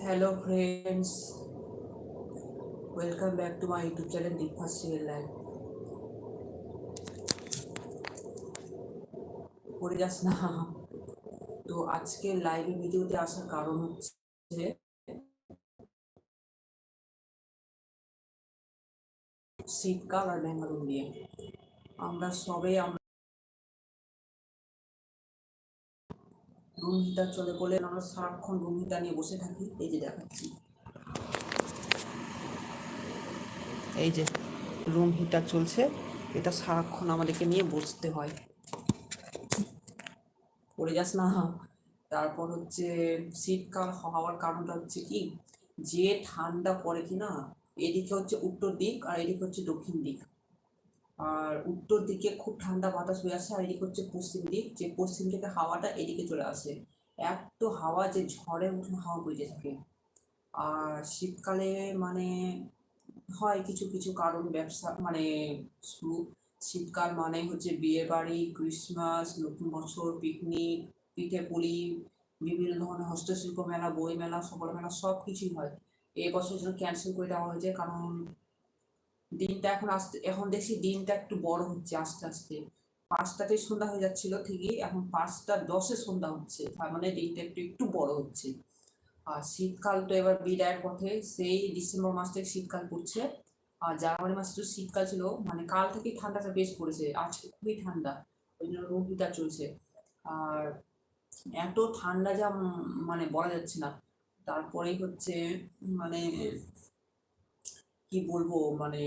Hello friends, welcome back to my YouTube channel Deepa Serial Life. পড়ে যাস না তো আজকে লাইভে ভিডিওতে আসার কারণ হচ্ছে শীতকাল আর ব্যাঙ্গালোর নিয়ে আমরা সবে আমরা রুম হিটার চলে বলে আমরা সারাক্ষণ রুম হিটার নিয়ে বসে থাকি। এই যে দেখাচ্ছি। এই যে রুম হিটার চলছে, এটা সারাক্ষণ আমাদেরকে নিয়ে বসতে হয়। পড়ে যাস না? তারপর হচ্ছে শীতকাল হওয়ার কারণটা হচ্ছে কি? যে ঠান্ডা পড়ে কি না এদিকে হচ্ছে উত্তর দিক আর এদিকে হচ্ছে দক্ষিণ দিক। আর উত্তর দিকে খুব ঠান্ডা বাতাস হয়ে আসে, আর এদিকে হচ্ছে পশ্চিম দিক, যে পশ্চিম থেকে হাওয়াটা এদিকে চলে আসে। এত হাওয়া যে ঝড়ে উঠে হাওয়া বইতে থাকে। আর শীতকালে মানে হয় কিছু কিছু কারণ, ব্যবসা মানে শীতকাল মানে হচ্ছে বিয়ে বাড়ি, ক্রিসমাস, নতুন বছর, পিকনিক, পিঠে পুলি, বিভিন্ন ধরনের হস্তশিল্প মেলা, বই মেলা সকল মেলা সব কিছুই হয়। এই বছর জন্য ক্যান্সেল করে দেওয়া হয়েছে কারণ দিনটা এখন আসতে, এখন দেখছি দিনটা একটু বড় হচ্ছে আস্তে আস্তে। পাঁচটাতে সন্ধ্যা হয়ে যাচ্ছিল ঠিকই, এখন পাঁচটা দশে সন্ধ্যা হচ্ছে, তার মানে দিনটা একটু একটু বড় হচ্ছে। আর শীতকাল তো এবার বিদায়ের পথে, সেই ডিসেম্বর মাস থেকে শীতকাল পড়ছে। আর জানুয়ারি মাসে তো শীতকাল ছিল মানে কাল থেকেই ঠান্ডাটা বেশ পড়েছে, আজকে খুবই ঠান্ডা, ওই জন্য হিটার চলছে। আর এত ঠান্ডা যা মানে বলা যাচ্ছে না। তারপরেই হচ্ছে মানে কি বলব মানে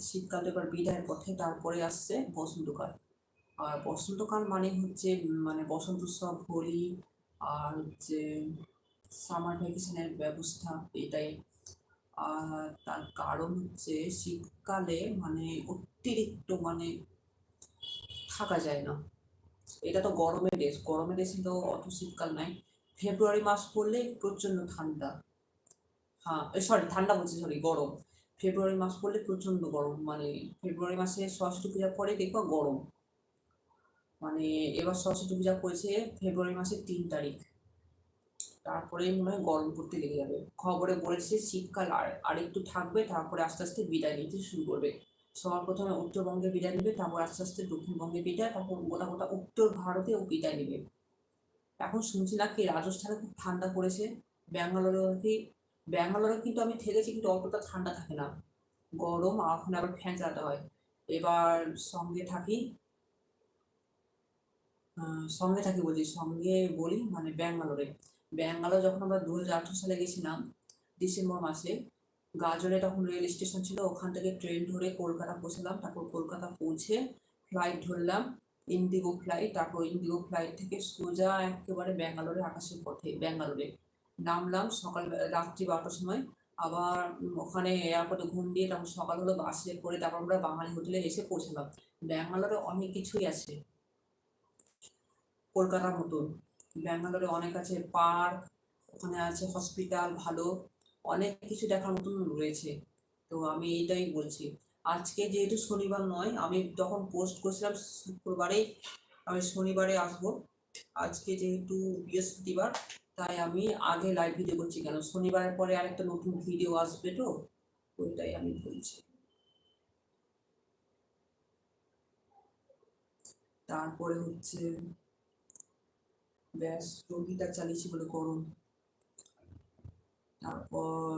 শীতকাল এবার বিদায়ের পথে তারপরে আসছে বসন্তকাল। আর বসন্তকাল মানে হচ্ছে মানে বসন্ত উৎসব, হোলি আর হচ্ছে সামার ভ্যাকেশনের ব্যবস্থা এটাই। আর তার কারণ হচ্ছে শীতকালে মানে অতিরিক্ত মানে থাকা যায় না। এটা তো গরমের দেশ গরমের দেশে তো অত শীতকাল নাই। ফেব্রুয়ারি মাস পড়লে প্রচণ্ড ঠান্ডা। হ্যাঁ সরি ঠান্ডা বলছি সরি গরম। ফেব্রুয়ারি মাস পড়লে প্রচণ্ড গরম মানে ফেব্রুয়ারি মাসে সরস্বতী পূজা পরে দেখবা গরম। মানে এবার সরস্বতী পূজা পড়েছে ফেব্রুয়ারি মাসের তিন তারিখ। তারপরে মনে হয় গরম পড়তে লেগে যাবে। খবরে বলেছে শীতকাল আর, আরেকটু থাকবে, তারপরে আস্তে আস্তে বিদায় নিতে শুরু করবে। সবার প্রথমে উত্তরবঙ্গে বিদায় নেবে, তারপর আস্তে আস্তে দক্ষিণবঙ্গে বিদায়, তারপর গোটা গোটা উত্তর ভারতেও বিদায় নেবে। এখন শুনছি নাকি রাজস্থানে খুব ঠান্ডা পড়েছে, ব্যাঙ্গালোরে নাকি ব্যাঙ্গালোরে কিন্তু আমি থেকেছি কিন্তু অতটা ঠান্ডা থাকে না। গরম ওখানে আবার ফ্যান চালাতে হয়। এবার সঙ্গে থাকি সঙ্গে থাকি বলছি, সঙ্গে বলি মানে ব্যাঙ্গালোরে। ব্যাঙ্গালোর যখন আমরা দু হাজার আঠারো সালে গেছিলাম, ডিসেম্বর মাসে, গাজরে তখন রেল স্টেশন ছিল, ওখান থেকে ট্রেন ধরে কলকাতা পৌঁছলাম। তারপর কলকাতা পৌঁছে ফ্লাইট ধরলাম ইন্ডিগো ফ্লাইট তারপর ইন্ডিগো ফ্লাইট থেকে সোজা একেবারে ব্যাঙ্গালোরে আকাশের পথে, ব্যাঙ্গালোরে। নামলাম সকাল, রাত্রি বারোটার সময়। আবার ওখানে এয়ারপোর্টে ঘুম দিয়ে তারপর সকাল হলো বাসে করে তারপর আমরা বাঙালি হোটেলে এসে পৌঁছালাম। ব্যাঙ্গালোরে অনেক কিছুই আছে। কলকাতার মতন ব্যাঙ্গালোরে অনেক আছে পার্ক ওখানে আছে হসপিটাল ভালো। অনেক কিছু দেখার মতন রয়েছে। তো আমি এইটাই বলছি। আজকে যেহেতু শনিবার নয়, আমি তখন পোস্ট করছিলাম শুক্রবারে আমি শনিবারে আসব। আজকে যেহেতু বৃহস্পতিবার তাই আমি আগে লাইভ ভিডিও করছি কেন? শনিবারের পরে আরেকটা নতুন ভিডিও আসবে তো? ওইটাই আমি বলছি। তারপরে হচ্ছে, ব্যাস, রোগীটা চালিয়েছি বলে গরম তারপর,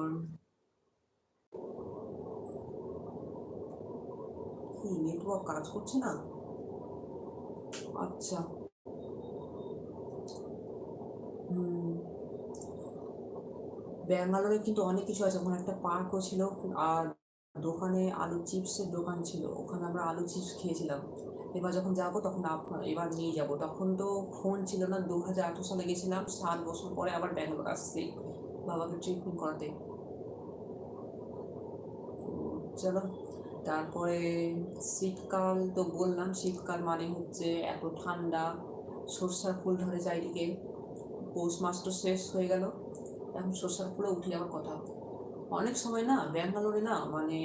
কি নেটওয়ার্ক কাজ করছে না? আচ্ছা। ব্যাঙ্গালোরে কিন্তু অনেক কিছু আছে। ওখানে একটা পার্কও ছিল আর দোকানে আলু চিপসের দোকান ছিল। ওখানে আমরা আলু চিপস খেয়েছিলাম। এবার যখন যাব তখন এবার নিয়ে যাব। তখন তো ফোন ছিল না। দু হাজার আঠারো সালে গেছিলাম। সাত বছর পরে আবার ব্যাঙ্গালোর আসছি। বাবাকে ট্রিটমেন্ট করাতে। চলো। তারপরে শীতকাল তো বললাম। শীতকাল মানে হচ্ছে এত ঠান্ডা। সর্ষার ফুল ধরে চারিদিকে। পৌষ মাস তো শেষ হয়ে গেল। এখন সর্ষার ফুলে উঠে যাওয়ার কথা। অনেক সময় না ব্যাঙ্গালোরে না মানে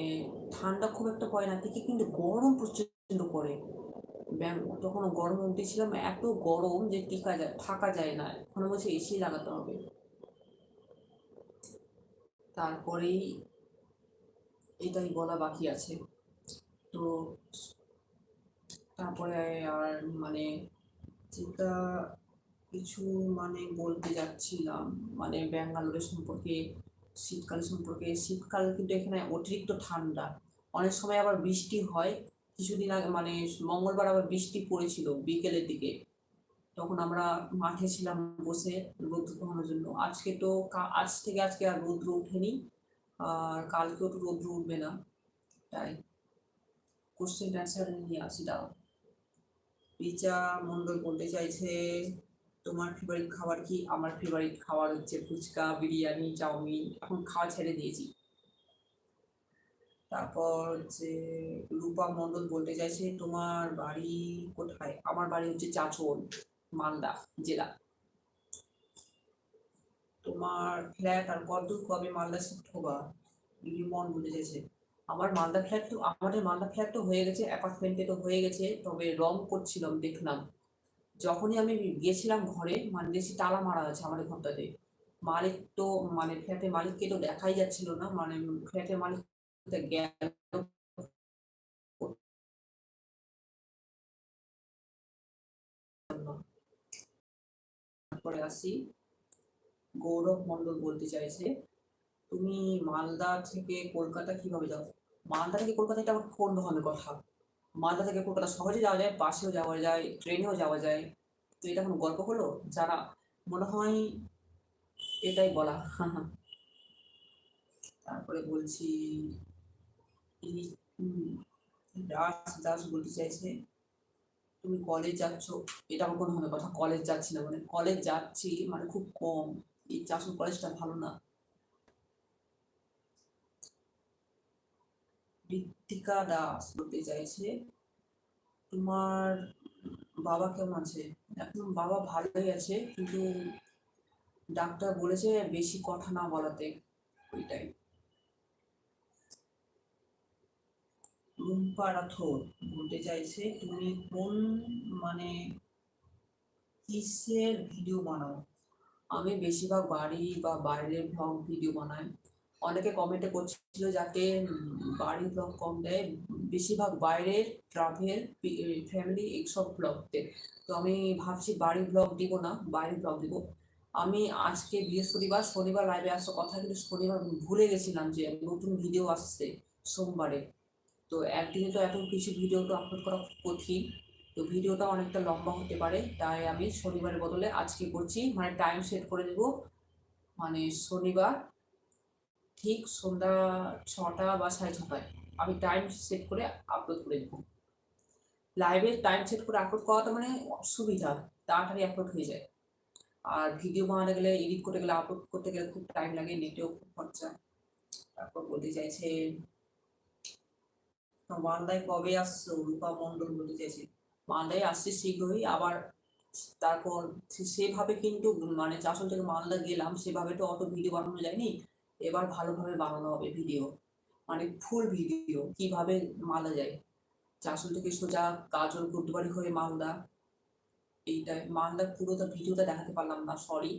ঠান্ডা খুব একটা পড়ে না থেকে কিন্তু গরম প্রচণ্ড পড়ে। তখন গরম অবধি ছিলাম, এত গরম যে টিকা যায় থাকা যায় না। এখন বলছে এসি লাগাতে হবে। তারপরেই এটাই বলা বাকি আছে। তো তারপরে আর মানে যেটা কিছু মানে বলতে যাচ্ছিলাম মানে ব্যাঙ্গালোরের সম্পর্কে, শীতকাল সম্পর্কে। শীতকাল কিন্তু এখানে অতিরিক্ত ঠান্ডা। অনেক সময় আবার বৃষ্টি হয়। কিছুদিন আগে মানে মঙ্গলবার আবার বৃষ্টি পড়েছিল বিকেলের দিকে। তখন আমরা মাঠে ছিলাম বসে রৌদ্র পোহানোর জন্য। আজকে তো আজ থেকে আজকে আর রৌদ্র ওঠেনি। আর কালকেও তো রৌদ্র উঠবে না। তাই কোশ্চেন অ্যান্সার নিয়ে আসি দাও রিচা মন্ডল বলতে চাইছে তোমার ফেভারিট খাবার কি? আমার ফেভারিট খাবার হচ্ছে ফুচকা, বিরিয়ানি, চাউমিন। এখন খাওয়া ছেড়ে দিয়েছি। তারপর হচ্ছে রূপা মন্ডল বলতে চাইছে, তোমার বাড়ি কোথায়? আমার বাড়ি হচ্ছে চাচল, মালদা জেলা। তোমার ফ্ল্যাট আর কতদূর কবে মালদা শিফট হবা রিমন বলতে চাইছে। আমার মালদা ফ্ল্যাট তো, আমাদের মালদা ফ্ল্যাট তো হয়ে গেছে অ্যাপার্টমেন্টে তো হয়ে গেছে, তবে রং করছিলাম, দেখলাম। যখনই আমি গেছিলাম ঘরে মানে দেখছি তালা মারা আছে আমাদের ঘরটাতে। মালিক তো মানে ফ্ল্যাটের মালিককে তো দেখাই যাচ্ছিল না মানে ফ্ল্যাটের মালিক তারপরে আসি। গৌরব মন্ডল বলতে চাইছে, তুমি মালদা থেকে কলকাতা কীভাবে যাও? মালদা থেকে কলকাতা এটা আবার কোন ধরনের কথা। মালদা থেকে কলকাতা সহজে যাওয়া যায়, বাসেও যাওয়া যায়, ট্রেনেও যাওয়া যায়। তো এটা কোনো গল্প হলো? যারা মনে হয় এটাই বলা। তারপরে বলছি দাস দাস বলতে চাইছে, তুমি কলেজ যাচ্ছ? এটা আমার কোনো কথা কলেজ যাচ্ছি না মানে কলেজ যাচ্ছি মানে খুব কম। এই চাষন কলেজটা ভালো না। ঋত্বিকা দাস বলতে চাইছে। তোমার বাবা কেমন আছে এখন বাবা ভালোই আছে, কিন্তু ডাক্তার বলেছে বেশি কথা না বলাতে ওইটাই। বলতে চাইছে, তুমি কোন মানে কিসের ভিডিও বানাও? আমি বেশিরভাগ বাড়ি বা বাইরের ব্লগ ভিডিও বানাই। অনেকে কমেন্টে করছিল যাতে বাড়ির ব্লগ কম দেয়। বেশিরভাগ বাইরের ট্রাভেল ফ্যামিলি এইসব ব্লগতে তো আমি ভাবছি বাড়ি ব্লগ দিব না বাইরের ব্লগ দিব। আমি আজকে বৃহস্পতিবার, শনিবার লাইভে আসার কথা কিন্তু শনিবার ভুলে গেছিলাম যে নতুন ভিডিও আসছে সোমবারে। তো একদিনে তো এত কিছু ভিডিও তো আপলোড করা কঠিন। তো ভিডিওটা অনেকটা লম্বা হতে পারে, তাই আমি শনিবারের বদলে আজকে করছি। মানে টাইম সেট করে দেব। মানে শনিবার ঠিক সন্ধ্যা ছটা বা সাড়ে ছটায়। আমি টাইম সেট করে আপলোড করে দেবো লাইভে টাইম সেট করে আপলোড করাটা মানে সুবিধা তাড়াতাড়ি আপলোড হয়ে যায়। আর ভিডিও বানাতে গেলে এডিট করতে গেলে আপলোড করতে গেলে খুব টাইম লাগে নেটেও খুব খরচা। তারপর বলতে চাইছে মালদায় কবে আসছো? রূপা মন্ডল বলতে চাইছে মালদায় আসছে শীঘ্রই, আবার তারপর সেভাবে কিন্তু মানে চাষল থেকে মালদা গেলাম, সেভাবে তো অত ভিডিও বানানো যায়নি। এবার ভালোভাবে বানানো হবে ভিডিও মানে ফুল ভিডিও কীভাবে মালদা যায়। চাষল থেকে সোজা কাজল গুরুবাড়ি হয়ে মালদা, এইটাই। মালদার পুরোটা ভিডিওটা দেখাতে পারলাম না সরি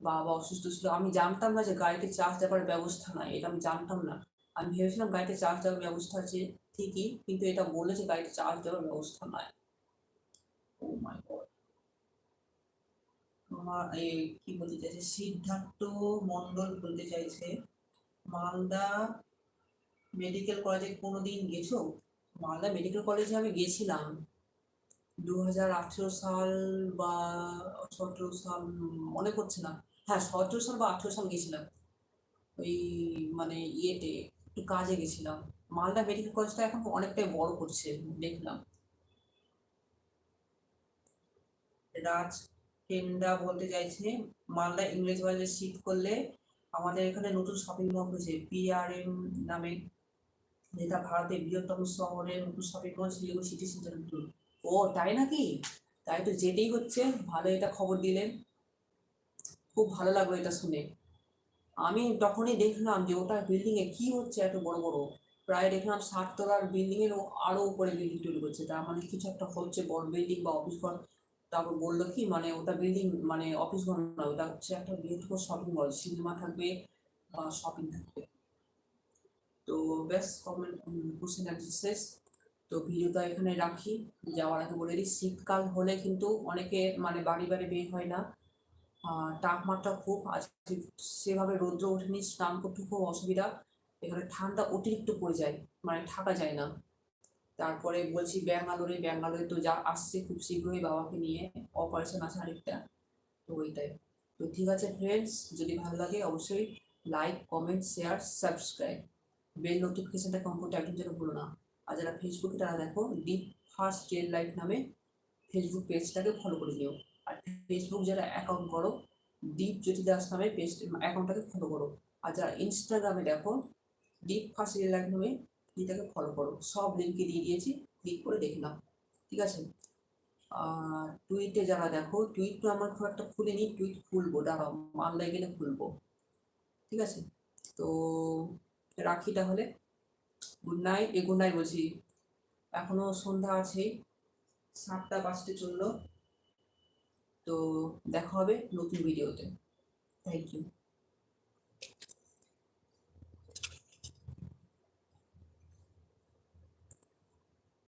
বাবা অসুস্থ ছিল। আমি জানতাম না যে গাড়িতে চার্জ দেওয়ার ব্যবস্থা নাই, এটা আমি জানতাম না। আমি ভেবেছিলাম গাড়িতে চার্জ দেওয়ার ব্যবস্থা আছে ঠিকই, কিন্তু এটা বলেছে গাড়িতে চার্জ দেওয়ার ব্যবস্থা নাই। ও মাই গড আমার এই কি বলতে চাইছে, সিদ্ধার্থ মন্ডল বলতে চাইছে, মালদা মেডিকেল কলেজে কোনোদিন গেছো? মালদা মেডিকেল কলেজে আমি গেছিলাম। দু হাজার আঠেরো সাল বা সতেরো সাল, মনে পড়ছে না। হ্যাঁ সতেরো সাল বা আঠেরো সাল গেছিলাম। ওই মানে ইয়েতে একটু কাজে গেছিলাম। মালদা মেডিকেল কলেজটা এখন অনেকটাই বড় করছে, দেখলাম। রাজ টেন্ডা বলতে চাইছে মালদা ইংরেজ বাজারে শিফট করলে আমাদের এখানে নতুন শপিং মল হয়েছে পিআরএম নামে যেটা ভারতের বৃহত্তম শহরের নতুন shopping mall Siliguri city centre ও, তাই নাকি? তাই তো যেতেই হচ্ছে, ভালো এটা খবর দিলেন। খুব ভালো লাগল এটা শুনে। আমি তখনই দেখলাম যে ওটা বিল্ডিং এ কি হচ্ছে এত বড় বড়। প্রায় দেখলাম ষাট তলার বিল্ডিং এর আরও উপরে বিল্ডিং তৈরি করছে। তার মানে কিছু একটা হচ্ছে বড় বিল্ডিং বা অফিস ঘর। তারপর বলল কি মানে ওটা বিল্ডিং মানে অফিস ঘর না ওটা হচ্ছে একটা বৃহত্তম শপিং মল সিনেমা থাকবে বা শপিং থাকবে। তো ব্যাস কমেন্ট কোশ্চেন অ্যান্সার শেষ তো ভিডিওটা এখানে রাখি, যাওয়ার আগে বলে দিই, শীতকাল হলে কিন্তু অনেকে মানে বাড়ি বাড়ি বের হয় না। তাপমাত্রা খুব, আজকে সেভাবে রৌদ্র ওঠেনি, স্নান করতে খুব অসুবিধা। এখানে ঠান্ডা অতিরিক্ত পড়ে যায় মানে থাকা যায় না। তারপরে বলছি, ব্যাঙ্গালোরে ব্যাঙ্গালোরে তো যা আসছে খুব শীঘ্রই বাবাকে নিয়ে অপারেশন আছে আরেকটা। তো ওইটাই। তো ঠিক আছে ফ্রেন্ডস যদি ভালো লাগে অবশ্যই like comment share subscribe bell নোটিফিকেশনটা কম করতে একদম যেন ভুলো না। আর যারা ফেসবুকে তারা দেখো ডিপ ফার্স্ট রিয়েল লাইফ নামে ফেসবুক পেজটাকে ফলো করে দিও আর ফেসবুক যারা অ্যাকাউন্ট করো ডিপ জ্যোতি দাস নামে পেজ অ্যাকাউন্টটাকে ফলো করো। আর যারা ইনস্টাগ্রামে দেখো ডিপ ফার্স্ট রিয়েল লাইফ নামে এটাকে ফলো করো। সব লিঙ্কে দিয়ে দিয়েছি ক্লিক করে দেখে নাও। ঠিক আছে? আর টুইটে যারা দেখো টুইট তো আমার খুব একটা খুলিনি টুইট খুলবো। দাঁড়াও মালদায় গেলে খুলবো। ঠিক আছে? তো রাখি তাহলে। গুড নাইট এ গুড নাইট বলছি। এখনও সন্ধ্যা আছে, সাতটা বাজতে চলল। তো দেখা হবে নতুন ভিডিওতে থ্যাংক ইউ